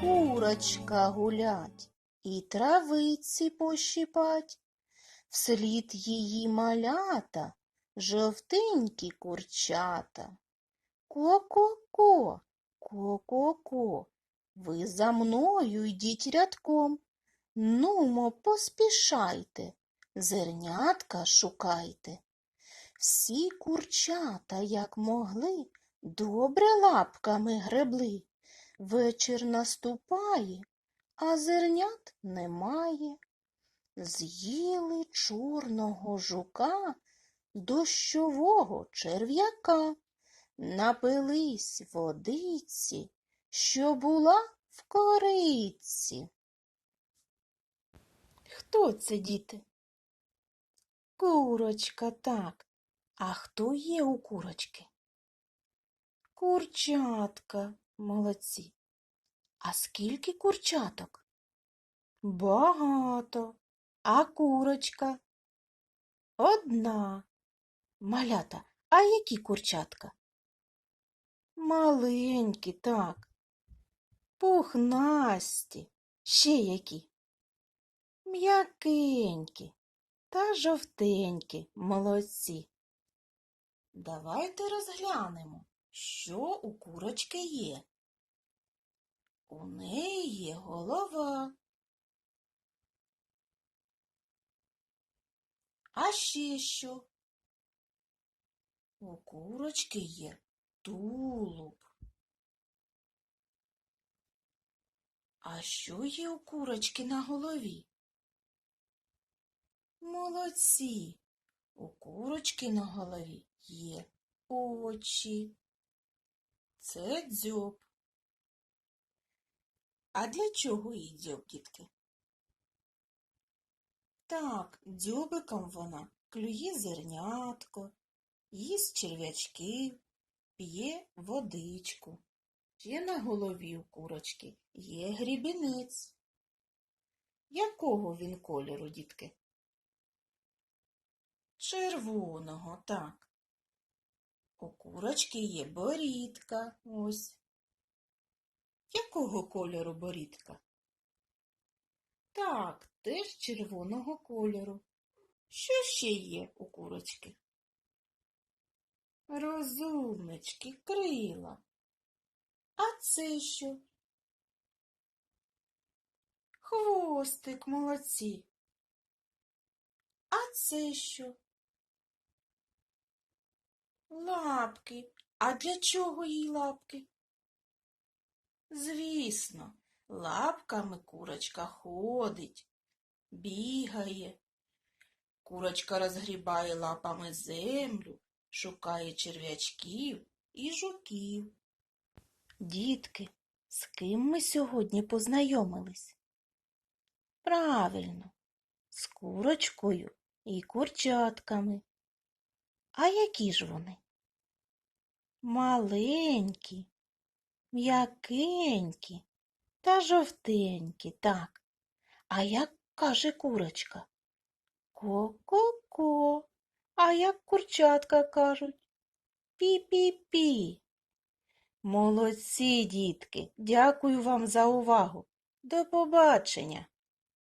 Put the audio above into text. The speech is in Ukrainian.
курочка гулять і травиці пощипать. Вслід її малята, жовтенькі курчата. Ко-ко-ко, ко-ко-ко, ви за мною йдіть рядком. Нумо, поспішайте, зернятка шукайте. Всі курчата, як могли, добре лапками гребли. Вечір наступає, а зернят немає. З'їли чорного жука, дощового черв'яка, напились водиці, що була в кориці. Хто це, діти? Курочка, так. А хто є у курочки? Курчатка, молодці. А скільки курчаток? Багато. А курочка? Одна. Малята, а які курчатка? Маленькі, так. Пухнасті. Ще які? М'якенькі та жовтенькі, молодці. Давайте розглянемо, що у курочки є. У неї є голова. А ще що? У курочки є тулуб. А що є у курочки на голові? Молодці. У курочки на голові є очі. Це дзьоб. А для чого їй дзьоб, дітки? Так, дзьобиком вона клює зернятко, їсть черв'ячки, п'є водичку. Ще на голові у курочки є грібінець. Якого він кольору, дітки? Червоного, так. У курочки є борідка, ось. Якого кольору борідка? Так, теж червоного кольору. Що ще є у курочки? Розумнички, крила. А це що? Хвостик, молодці. А це що? Лапки. А для чого їй лапки? Звісно, лапками курочка ходить, бігає. Курочка розгрібає лапами землю, шукає черв'ячків і жуків. Дітки, з ким ми сьогодні познайомились? Правильно, з курочкою і курчатками. А які ж вони? Маленькі, м'якенькі та жовтенькі, так. А як каже курочка? Ко-ко-ко. А як курчатка кажуть? Пі-пі-пі. Молодці, дітки, дякую вам за увагу. До побачення.